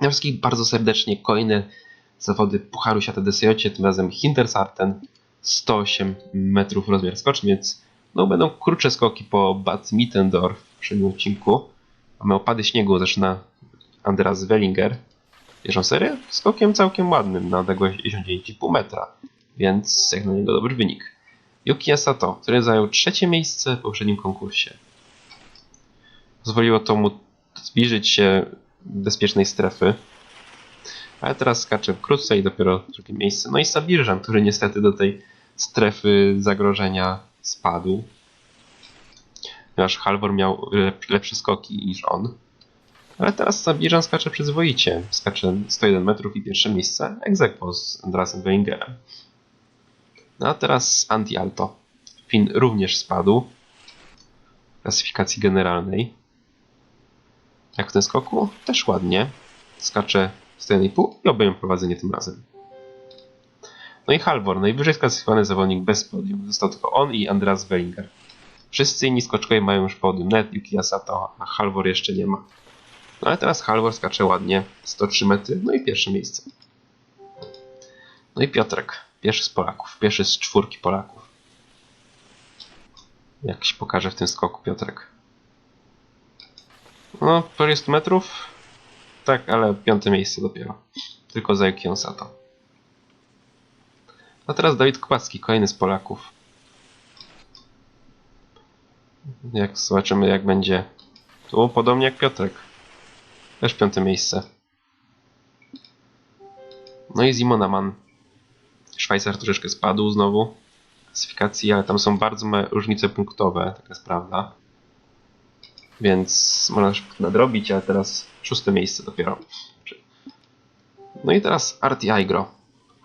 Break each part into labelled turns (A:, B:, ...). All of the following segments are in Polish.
A: Na wszystkich bardzo serdecznie kolejne zawody Pucharu Świata DSJ, tym razem Hintersarten, 108 metrów rozmiar skoczni, więc no, będą krótsze skoki po Bad Mittendorf w poprzednim odcinku. Mamy opady śniegu, zaczyna Andreas Wellinger. Pierwszą serię skokiem całkiem ładnym na odległość 9,5 metra, więc jak na niego dobry wynik. Yuki Asato, który zajął trzecie miejsce w poprzednim konkursie. Pozwoliło to mu zbliżyć się bezpiecznej strefy. Ale teraz skacze wkrótce i dopiero drugie miejsce. No i Sabirżan, który niestety do tej strefy zagrożenia spadł. Ponieważ Halvor miał lepsze skoki niż on. Ale teraz Sabirżan skacze przyzwoicie. Skacze 101 metrów i pierwsze miejsce egzekwo z Andrasem Wellingerem. No a teraz Anti-Alto. Finn również spadł w klasyfikacji generalnej. Jak w tym skoku? Też ładnie. Skacze 101,5 i obejmą prowadzenie tym razem. No i Halvor, najwyżej sklasyfikowany zawodnik bez podium. Został tylko on i Andreas Wellinger. Wszyscy inni skoczkowie mają już podium. Net Yuki Asato, a Halvor jeszcze nie ma. No ale teraz Halvor skacze ładnie. 103 metry, no i pierwsze miejsce. No i Piotrek, pierwszy z Polaków. Pierwszy z czwórki Polaków. Jak się pokaże w tym skoku Piotrek. No, 40 metrów. Tak, ale piąte miejsce dopiero. Tylko za Yuki Sato. A teraz Dawid Kubacki, kolejny z Polaków. Jak zobaczymy, jak będzie. Tu podobnie jak Piotrek. Też piąte miejsce. No i Zimonaman. Szwajcar troszeczkę spadł znowu w klasyfikacji, ale tam są bardzo małe różnice punktowe, taka jest prawda. Więc można szybko nadrobić, ale teraz szóste miejsce dopiero. No i teraz Arti Aigro,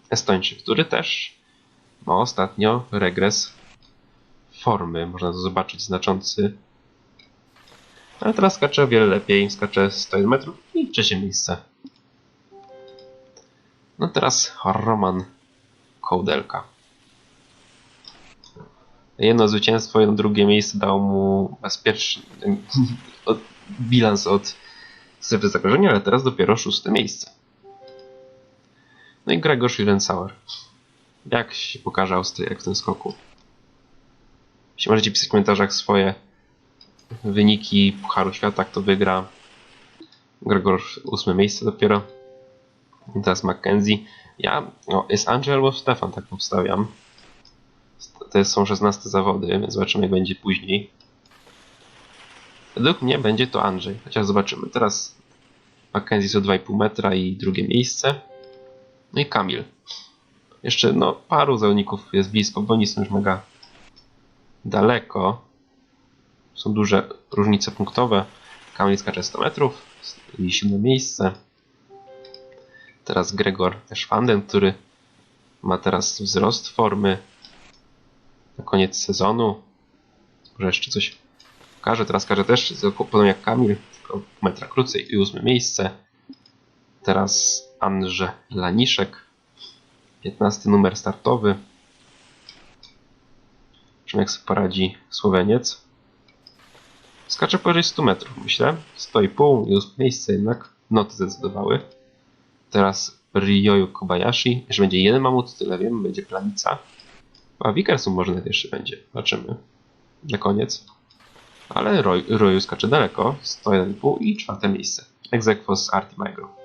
A: Estończyk, który też ma ostatnio regres formy, można to zobaczyć, znaczący. Ale teraz skacze o wiele lepiej, skacze 101 metrów i trzecie miejsce. No teraz Roman Kołdelka. Jedno zwycięstwo, jedno drugie miejsce dało mu bezpieczny od, bilans od strefy zagrożenia, ale teraz dopiero szóste miejsce. No i Gregor Schlierenzauer. Jak się pokaże Austriak w tym skoku? Jeśli możecie pisać w komentarzach swoje wyniki Pucharu Świata, kto wygra. Gregor ósme miejsce dopiero. I teraz Mackenzie. Ja, no, jest Angel albo Stefan, tak obstawiam. To są 16 zawody, więc zobaczymy jak będzie później. Według mnie będzie to Andrzej, chociaż zobaczymy. Teraz Mackenzie o 2,5 metra i drugie miejsce. No i Kamil. Jeszcze no, paru zawodników jest blisko, bo oni są już mega daleko. Są duże różnice punktowe. Kamil skacze 100 metrów i siódme miejsce. Teraz Gregor też który ma teraz wzrost formy na koniec sezonu. Może jeszcze coś pokaże. Teraz każe też, podobnie jak Kamil, tylko metra krócej i ósme miejsce. Teraz Andrze Laniszek, 15 numer startowy. Zobaczymy jak sobie poradzi Słoweniec. Skacze powyżej 100 metrów, myślę. 100,5 i ósme miejsce jednak. Noty zdecydowały. Teraz Ryoyu Kobayashi. Że będzie jeden mamut, tyle wiem, będzie planica. A Wickerson może jeszcze będzie. Zobaczymy. Na koniec. Ale Roy, Royu skacze daleko. 101,5 i czwarte miejsce. Egzekwo z Arti Migro.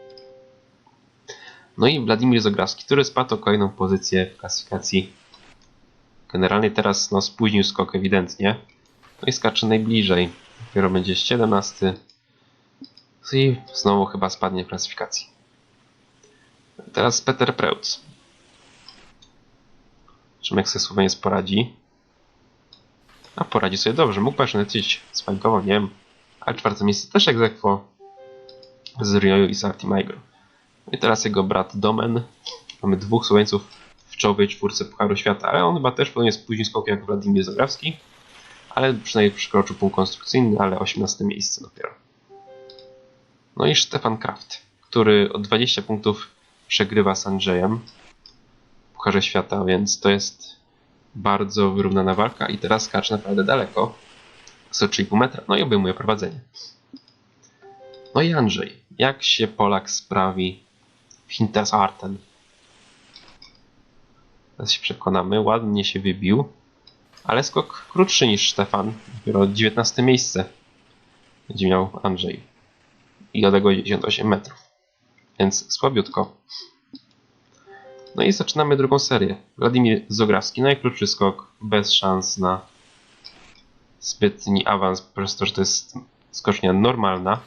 A: No i Władimir Zograwski, który spadł o kolejną pozycję w klasyfikacji. Generalnie teraz no, spóźnił skok ewidentnie. No i skacze najbliżej. Dopiero będzie 17. I znowu chyba spadnie w klasyfikacji. Teraz Peter Preutz. Jak sobie Słoweniec poradzi. A poradzi sobie dobrze. Mógł też lecieć spańkowo, nie wiem. Ale czwarte miejsce też egzekwo z Ryoyu i z Artimigro. No i teraz jego brat Domen. Mamy dwóch Słoweńców w czołowej czwórce Pucharu Świata, ale on chyba też podobnie spóźnił skok jak Władimir Zagrawski. Ale przynajmniej przekroczył punkt konstrukcyjny, ale 18 miejsce dopiero. No i Stefan Kraft, który o 20 punktów przegrywa z Andrzejem Pucharze Świata, więc to jest bardzo wyrównana walka i teraz skacze naprawdę daleko. 103,5 metra, no i obejmuje prowadzenie. No i Andrzej. jak się Polak sprawi w Hintersarten. Teraz się przekonamy, ładnie się wybił, ale skok krótszy niż Stefan, dopiero 19 miejsce będzie miał Andrzej i odległość 98 metrów, więc słabiutko. No i zaczynamy drugą serię. Władimir Zograwski, najkrótszy skok, bez szans na zbytni awans, przez to, że to jest skocznia normalna,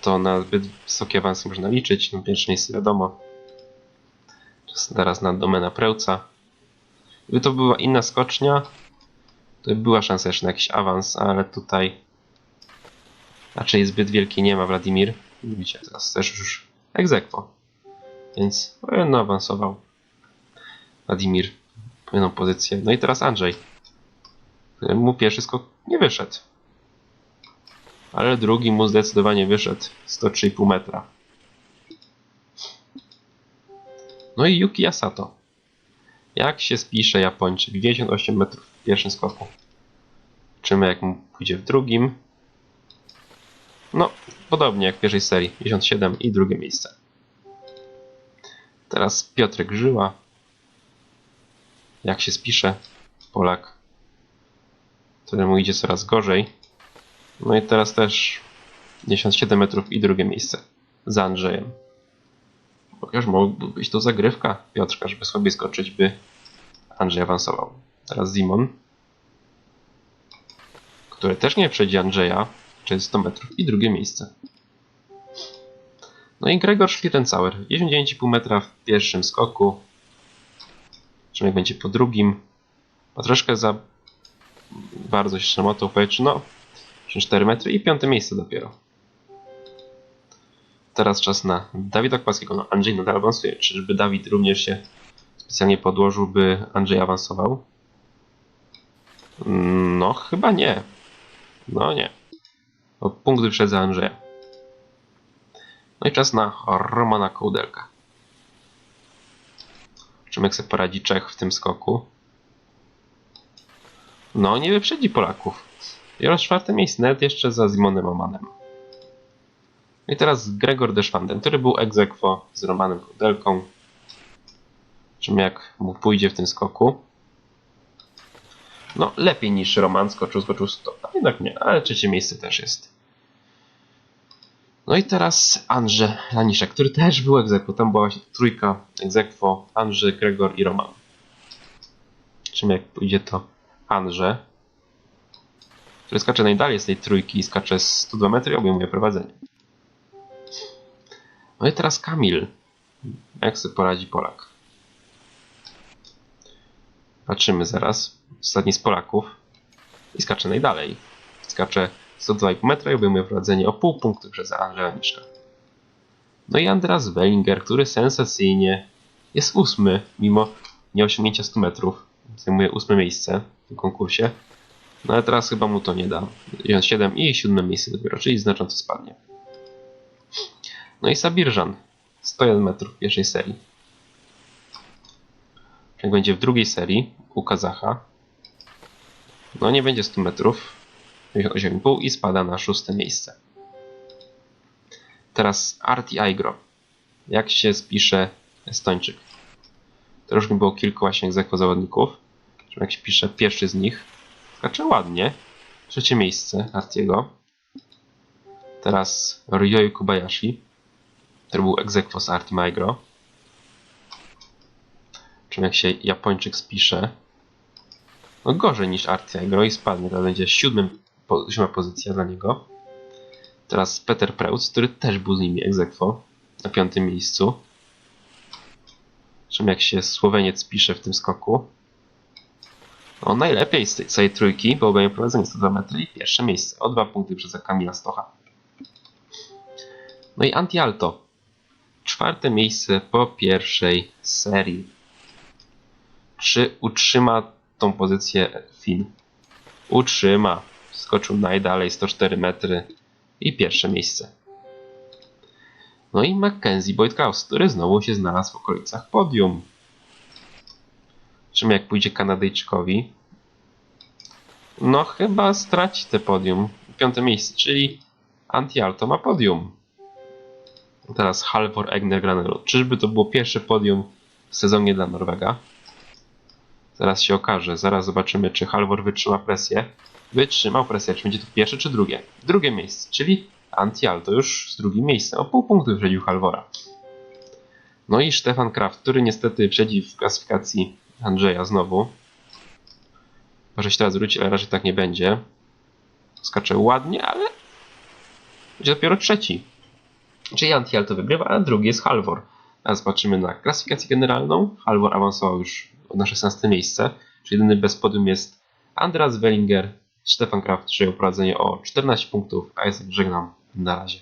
A: to na zbyt wysoki awans można liczyć. No pierwsze miejsce wiadomo. Teraz na domena Prełca. Gdyby to była inna skocznia, to by była szansa jeszcze na jakiś awans, ale tutaj raczej zbyt wielkiej nie ma Wladimir. Widzicie, teraz też już egzekwo. Więc powinno awansował Wladimir w pewną pozycję. No i teraz Andrzej, któremu pierwszy skok nie wyszedł. Ale drugi mu zdecydowanie wyszedł 103,5 metra. No i Yuki Asato. Jak się spisze Japończyk? 98 metrów w pierwszym skoku. Czymy jak mu pójdzie w drugim. No, podobnie jak w pierwszej serii. 57 i drugie miejsce. Teraz Piotrek Żyła. Jak się spisze? Polak, któremu idzie coraz gorzej. No i teraz też 57 metrów i drugie miejsce za Andrzejem. Chociaż mogłaby być to zagrywka Piotrka, żeby sobie skoczyć, by Andrzej awansował. Teraz Zimon, który też nie przejdzie Andrzeja, czyli 100 metrów i drugie miejsce. No i Gregor Schlittencauer, 99,5 metra w pierwszym skoku. Czym będzie po drugim. Ma troszkę za bardzo się szamotał, powiedzieć, no 4 metry i piąte miejsce dopiero. Teraz czas na Dawida Kwaskiego. No, Andrzej nadal awansuje. Czyżby Dawid również się specjalnie podłożył, by Andrzej awansował? No, chyba nie. No nie. O punkt wyprzedza Andrzeja. No i czas na Romana Kołdelka. Czym jak sobie poradzi Czech w tym skoku? No, nie wyprzedzi Polaków. Teraz czwarte miejsce, nawet jeszcze za Zimonem Omanem. I teraz Gregor Deszwanden, który był aequo z Romanem Kodelką. Czym jak mu pójdzie w tym skoku. No, lepiej niż Roman skoczył, skoczył 100. A jednak nie, ale trzecie miejsce też jest. No i teraz Andrzej Laniszek, który też był aequo. Tam była właśnie trójka aequo, Andrzej, Gregor i Roman. Czym jak pójdzie to Andrzej który skacze najdalej z tej trójki i skacze 102 metry i obejmuje prowadzenie. No i teraz Kamil. Jak sobie poradzi Polak? Patrzymy zaraz. Ostatni z Polaków. I skacze najdalej. Skacze 102,5 metra i obejmuje prowadzenie o pół punktu przez Andrzeja Niszka. No i Andras Wellinger, który sensacyjnie jest ósmy, mimo nieosiągnięcia 100 metrów. Zajmuje ósme miejsce w tym konkursie. No ale teraz chyba mu to nie da. 7 i 7 miejsce dopiero, czyli znacząco spadnie. No i Sabirżan. 101 metrów w pierwszej serii. Jak będzie w drugiej serii u Kazacha, no nie będzie 100 metrów, 8,5 i spada na szóste miejsce. Teraz Arti Aigro. Jak się spisze Estończyk? To już mi było kilku właśnie egzekwo zawodników. Jak się pisze pierwszy z nich, Skacze ładnie. Trzecie miejsce Artiego. Teraz Ryoi Kobayashi, który był egzekwo z Arti Maigro. Czym jak się Japończyk spisze, no gorzej niż Arti Maigro i spadnie. To będzie siódmym, siódma pozycja dla niego. Teraz Peter Preutz, który też był z nimi egzekwo na piątym miejscu. Czym jak się Słoweniec pisze w tym skoku. No, najlepiej z tej całej trójki, bo obejmie prowadzenie 102 metry i pierwsze miejsce. O dwa punkty przez Kamila Stocha. No i Antialto. Czwarte miejsce po pierwszej serii. Czy utrzyma tą pozycję Finn? Utrzyma. Skoczył najdalej 104 metry i pierwsze miejsce. No i Mackenzie Boydkaus, który znowu się znalazł w okolicach podium czym jak pójdzie Kanadyjczykowi, no chyba straci te podium. Piąte miejsce, czyli Anti-Alto ma podium. Teraz Halvor Egner Granelot. Czyżby to było pierwsze podium w sezonie dla Norwega? Zaraz się okaże. Zaraz zobaczymy, czy Halvor wytrzyma presję. Wytrzymał presję. Czy będzie to pierwsze, czy drugie? Drugie miejsce, czyli Antial to już z drugim miejscem. O pół punktu wyprzedził Halvora. No i Stefan Kraft, który niestety przedzi w klasyfikacji Andrzeja znowu. Może się teraz wróci, ale raczej tak nie będzie. Skacze ładnie, ale będzie dopiero trzeci. Czyli Antial to wygrywa, a drugi jest Halvor. Teraz patrzymy na klasyfikację generalną. Halvor awansował już na 16 miejsce, czyli jedyny bez podium jest Andreas Wellinger. Stefan Kraft przyjął prowadzenie o 14 punktów, a ja żegnam na razie.